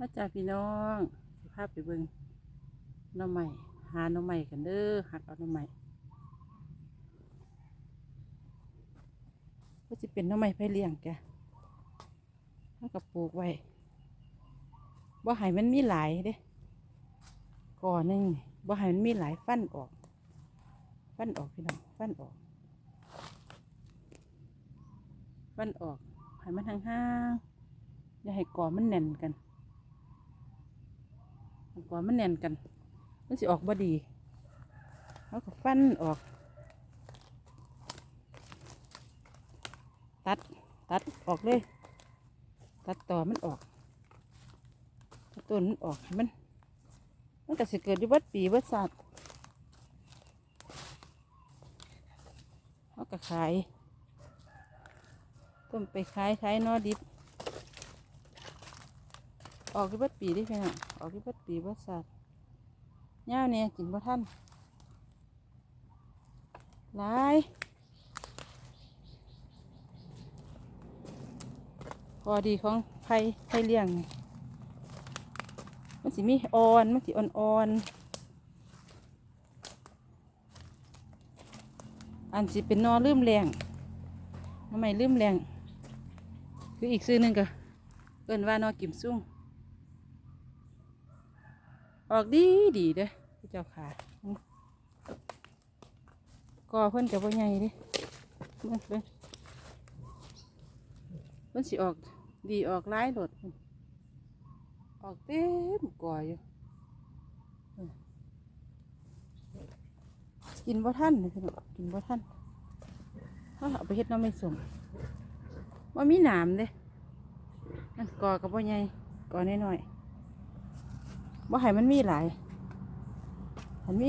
มาจากพี่น้องสิภาพไปเบิ่งน้องใหม่ หาหน้องใหม่กันเด้อหักเอาหน้องใหม่ก็จะเป็นหน้องใหม่ไปเลี้ยงแกถ้ากับปลูกไว้บ่ให้มันมีหลายเด้ก่อหนึ่งบ่ให้มันมีหลายฟันออก ฟันออกพี่น้องฟันออก ฟันออกให้มันห่างๆอย่าให้ก่อมันแน่นกัน ก่อนมันแน่นกัน มันสิออกบ่ดีเขาก็ฟันออก ตัด ตัดออกเลย ตัดต่อมันออกต้นมันออกมัน มันก็สิเกิดอยู่เบัดปีเบัดศาสตร์เขาก็ขาย ต้มไปขายขายนอดิบ ออกที่บัดปีได้ไหมฮะออกที่บัดปีบัดสัตว์ย่าเนี่ยกินบ่ท่านหลายพอดีของไผ่ไผ่เลี้ยง มันสิมีอ่อน มันสิอ่อนๆ อันสิเป็นนอลืมแรงทำไมลืมแรง คืออีกซื้อหนึ่งก็เอิ้นว่านอกิมซุ่ง ออกดีดีเด้อเจ้าขาอืมก่อเพิ่นกับว่าใหญ่เดิเบิ่งเบิ่งเพิ่นสิออกดีออกร้ายโดดออกเต็มก่ออยู่กินบ่ท่านเลยพี่น้องกินบ่ท่านเขาเอาไปเฮ็ดน้ำไม่สมว่ามีหนามเด้นั่นก่อกับว่าใหญ่ก่อน้อยๆ บ่ให้มันมีหลายมันมี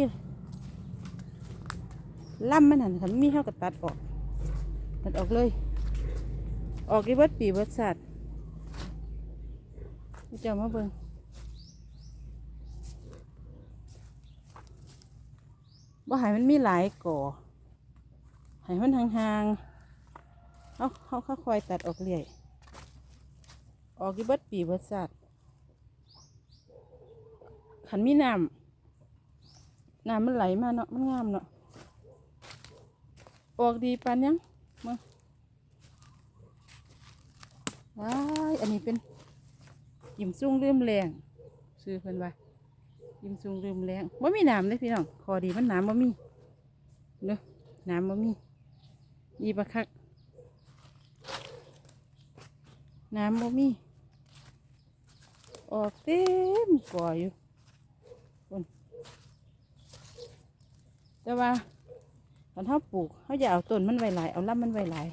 ล่ำมันหันคันมีเท่ากับตัดออก ตัดออกเลย ออกที่เบิดปีเบิดสัตว์เจ้ามาเบิ่งบ่ให้มันมีหลายก่อให้มันห่างๆเขาเขาเขาคอยตัดออกเรื่อย ออกที่เบิดปีเบิดสัตว์ ขันมีน้ำน้ำมันไหลมาเนาะมันงามเนาะออกดีปานยังมาว้ายอันนี้เป็นยิมซุ่งลืมแรงซื้อเพิ่นว่ายิมซุ่งลืมแรงว่ามีน้ำเลยพี่น้องคอดีมันน้ำบ่มีเนาะน้ำบ่มีดีประคักน้ำบ่มี ออกเต็มก่ออยู่ แต่ว่าตอนเขาปลูกเขาอย่าเอาต้นมันไว้หลายเอาลำมันไว้หลาย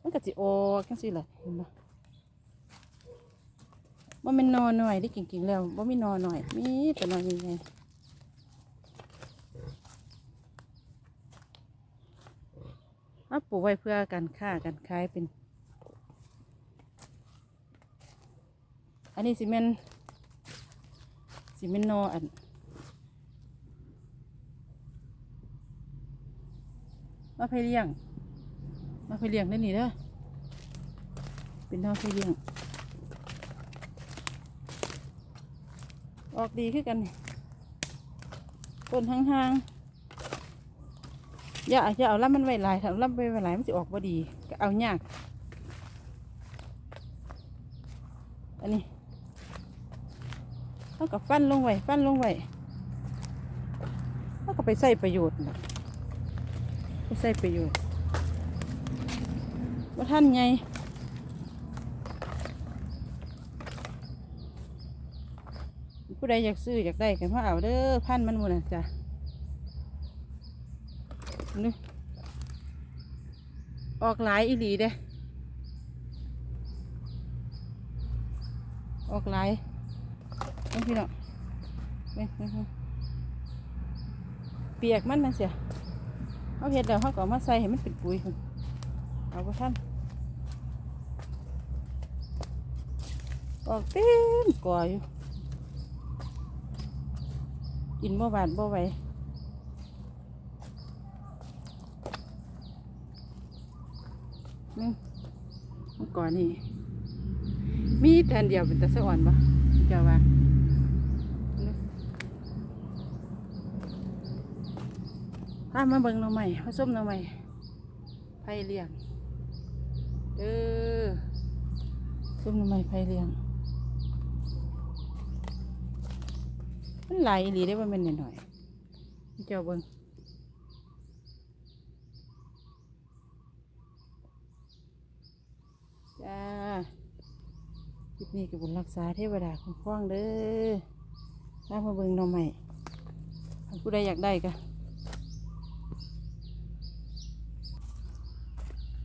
มันก็สิออกจังสิเลยเห็นปะว่ามันนอนหน่อยได้จริงๆแล้วว่ามีนอนหน่อย มีแต่นอนยังไงเขาปลูกไว้เพื่อการค้าการขายเป็น อันนี้สิเมนสิเมนนออัน มาไปเลี้ยง มาไปเลี้ยงได้นี่เด้อเป็นน้องไปเลี้ยง ออกดีขึ้นกันต้นห่างๆอย่าอย่าเอาลำมันไว้หลายถ้าเอาลำไปไว้หลายมันจะออกบ่ดีก็เอายากอันนี้เขากับฟันลงไว้ฟันลงไว้เขาก็ไปใส่ประโยชน์นะ ไม่ใช่ประโยชน์ว่าท่านไงผู้ใดอยากซื้ออยากได้กันมาเอาเด้อพันมันมดนะจ้ะนี่ออกหลายอีหลีเด้ ออกหลายนี่พี่น้องนี่นี่นี่เปียกมันนเสีย เขาเห็ดแล้วเขาก็เอามาใส่ให้มันเป็นปุ๋ยพุ่นเอาไปท่านออกเต็มก่ออยู่กินบ่หวานบ่ไหวนี่มันก่อนนี่มีแทนเดียวเป็นตะสะอ่อนปะเจ้าว่า พามาเบิ่งหน่อใหม่มาส้มหน่อใหม่ไผ่เลี้ยงเด้อส้มหน่อใหม่ไผ่เลี้ยงมันไหลายอีหลีได้ว่ามันหน่อยๆเจ้าเบิ่งจ้าคลิปนี้กับบุญรักษาเทวดาคุ้มครองเด้อถ้ามาเบิ่งหน่อใหม่ผู้ใดอยากได้ก็